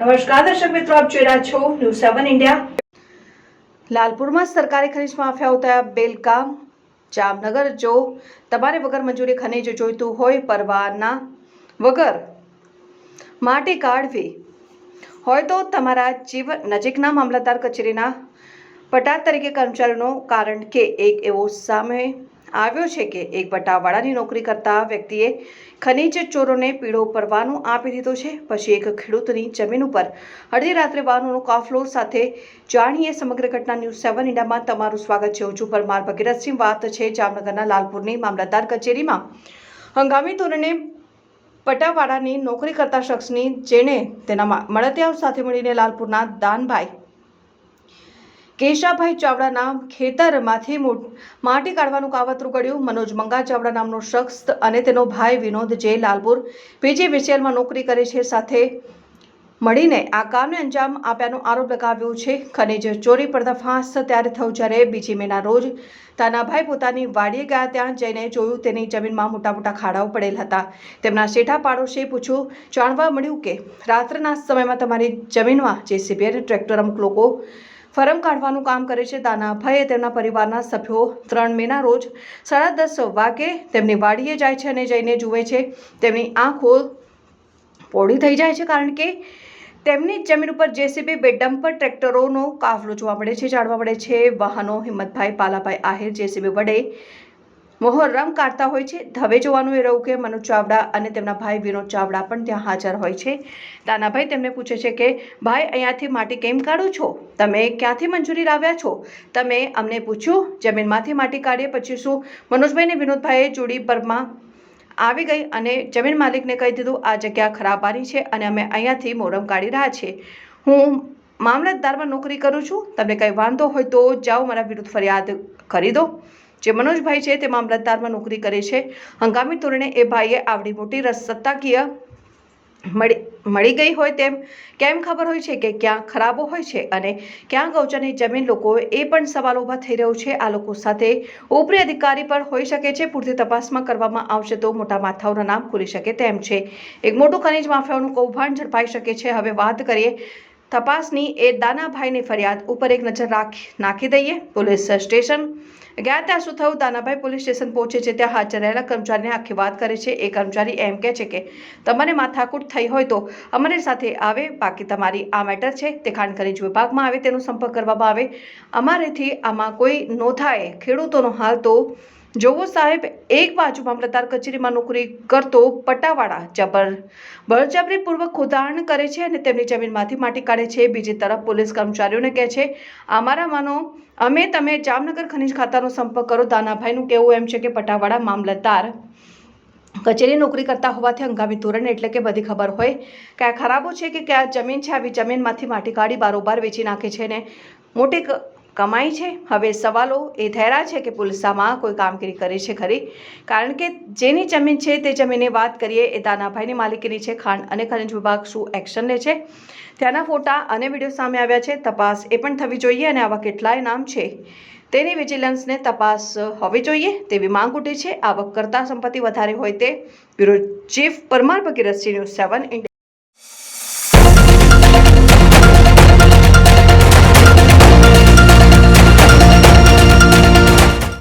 નમસ્કાર, દર્શક મિત્રો, આપ જોઈ રહ્યા છો ન્યૂઝ સેવન ઇન્ડિયા લાલપુરમાં સરકારી ખનીજ માફિયા ઉતાર્યા બેલગામ, જામનગર. જો તમારે વગર મંજૂરી ખનીજ જોઈતું હોય, પરવાના વગર માટી કાઢવી હોય તો તમારા જીવન નજીકના મામલતદાર કચેરીના પટાર તરીકે કર્મચારીનો કારણ કે એક એવો સામે આવ્યો છે કે એક પટાવાળાની નોકરી કરતા વ્યક્તિએ ખનીજ ચોરોને પીળો પરવાનું આપી દીધો છે. પછી એક ખેડૂતની જમીન ઉપર અડધી રાત્રે વાહનોનો કાફલો સાથે જાણીએ સમગ્ર ઘટના ન્યૂઝ સેવન ઇન્ડિયામાં તમારું સ્વાગત છે. હું છું પરમાર ભગીરથસિંહ. વાત છે જામનગરના લાલપુરની મામલતદાર કચેરીમાં. હંગામી ધોરણે પટાવાળાની નોકરી કરતા શખ્સની જેણે તેના મળતિયાઓ સાથે મળીને લાલપુરના દાનભાઈ કેશાભાઈ ચાવડાના ખેતરમાંથી માટી કાઢવાનું કાવતરું કર્યું. મનોજ મંગા ચાવડા નામનો શખ્સ અને તેનો ભાઈ વિનોદ જે લાલપુર પીજીવીસીએલમાં નોકરી કરે છે. સાથે મળીને આ કામને અંજામ આપ્યાનો આરોપ લગાવ્યો છે. ખનીજ ચોરી, પર્દાફાશ ત્યારે થયું જ્યારે બીજી મેના રોજ તાનાભાઈ પોતાની વાડીએ ગયા ત્યાં જઈને જોયું તેની જમીનમાં મોટા મોટા ખાડાઓ પડેલ હતા. તેમના શેઠા પાડોશીએ પૂછ્યું, જાણવા મળ્યું કે રાત્રના સમયમાં તમારી જમીનમાં જેસીબી અને ટ્રેક્ટર અમુક લોકો ફરમ કાઢવાનું કામ કરે છે દાનાભાઈએ તેમના પરિવારના સભ્યો ત્રણ મેના રોજ સાડા દસ વાગે તેમની વાડીએ જાય છે અને જઈને જુએ છે. તેમની આંખો પોળી થઈ જાય છે કારણ કે તેમની જમીન ઉપર જેસીબી બે ડમ્પર ટ્રેક્ટરોનો કાફલો જોવા મળે છે, જાણવા મળે છે. વાહનો હિંમતભાઈ પાલાભાઈ આહિર જેસીબી વડે મોહરમ કાઢતા હોય છે. હવે જોવાનું એ રહ્યું કે મનોજ ચાવડા અને તેમના ભાઈ વિનોદ ચાવડા પણ ત્યાં હાજર હોય છે. તાનાભાઈ તેમને પૂછે છે કે, ભાઈ, અહીંયાથી માટી કેમ કાઢો છો? તમે ક્યાંથી મંજૂરી લાવ્યા છો? તમે અમને પૂછ્યું, જમીનમાંથી માટી કાઢીએ પછી શું? મનોજભાઈ અને વિનોદભાઈએ જોડી પરમાં આવી ગઈ અને જમીન માલિકને કહી દીધું, આ જગ્યા ખરાબાની છે અને અમે અહીંયાથી મોરમ કાઢી રહ્યા છીએ. હું મામલતદારમાં નોકરી કરું છું. તમને કંઈ વાંધો હોય તો જાઓ, મારા વિરુદ્ધ ફરિયાદ કરી દો. જે મનોજભાઈ છે, તે મામલતદારમાં નોકરી કરે છે. હંગામી ધોરણે એ ભાઈએ આવડી મોટી રસ સત્તાકીય મળી મળી ગઈ હોય તેમ કેમ ખબર હોય છે કે ક્યાં ખરાબો હોય છે અને ક્યાં ગૌચરની જમીન લોકો એ પણ સવાલ ઊભા થઈ રહ્યો છે. આ લોકો સાથે ઉપરી અધિકારી પર હોઈ શકે છે. પૂરતી તપાસમાં કરવામાં આવશે તો મોટા માથાઓના નામ ખુલી શકે તેમ છે. એક મોટું ખનીજ માફિયાઓનું કૌભાંડ ઝડપાઈ શકે છે. હવે વાત કરીએ તપાસની એ દાનાભાઈની ફરિયાદ ઉપર એક નજર રાખી, નાખી દઈએ. પોલીસ સ્ટેશન ગયા ત્યાં શું થયું? દાનાભાઈ પોલીસ સ્ટેશન પહોંચે છે, ત્યાં હાજર રહેલા કર્મચારીને આખી વાત કરે છે. એ કર્મચારી એમ કહે છે કે તમારે માથાકૂટ થઈ હોય તો અમારી સાથે આવે. બાકી તમારી આ મેટર છે. તે ખાણ ખનીજ વિભાગમાં આવે, તેનો સંપર્ક કરવામાં આવે. અમારેથી આમાં કોઈ નો થાય. ખેડૂતોનો હાલ તો જોવો સાહેબ, એક બાજુ મામલતદાર કચેરીમાં નોકરી કરતો પટાવાળા જબર બળજબરીપૂર્વક ખોદાણ કરે છે અને તેમની જમીનમાંથી માટી કાઢે છે. બીજી તરફ પોલીસ કર્મચારીઓને કહે છે, અમારા માનો, અમે તમે જામનગર ખનિજ ખાતાનો સંપર્ક કરો. દાનાભાઈનું કહેવું એમ છે કે પટાવાળા મામલતદાર કચેરી નોકરી કરતા હોવાથી હંગામી ધોરણ, એટલે કે બધી ખબર હોય ક્યાં ખરાબો છે કે ક્યાં જમીન છે, આવી જમીનમાંથી માટી કાઢી બારોબાર વેચી નાખે છે ને મોટી કમાઈ છે? હવે સવાલો એ થયેલા છે કે પુલસામાં કોઈ કામગીરી કરે છે ખરી? કારણ કે જેની જમીન છે તે જમીનની વાત કરીએ એ દાનાભાઈની માલિકીની છે, ખાણ અને ખનિજ વિભાગ શું એક્શન લે છે? ત્યાંના ફોટા અને વીડિયો સામે આવ્યા છે. તપાસ એ પણ થવી જોઈએ અને આવા કેટલાય નામ છે. તેની વિજિલન્સને તપાસ હોવી જોઈએ. તેવી માંગ ઉઠી છે. આવક કરતા સંપત્તિ વધારે હોય તે bureau chief Parmar Bhagirathsinh news seven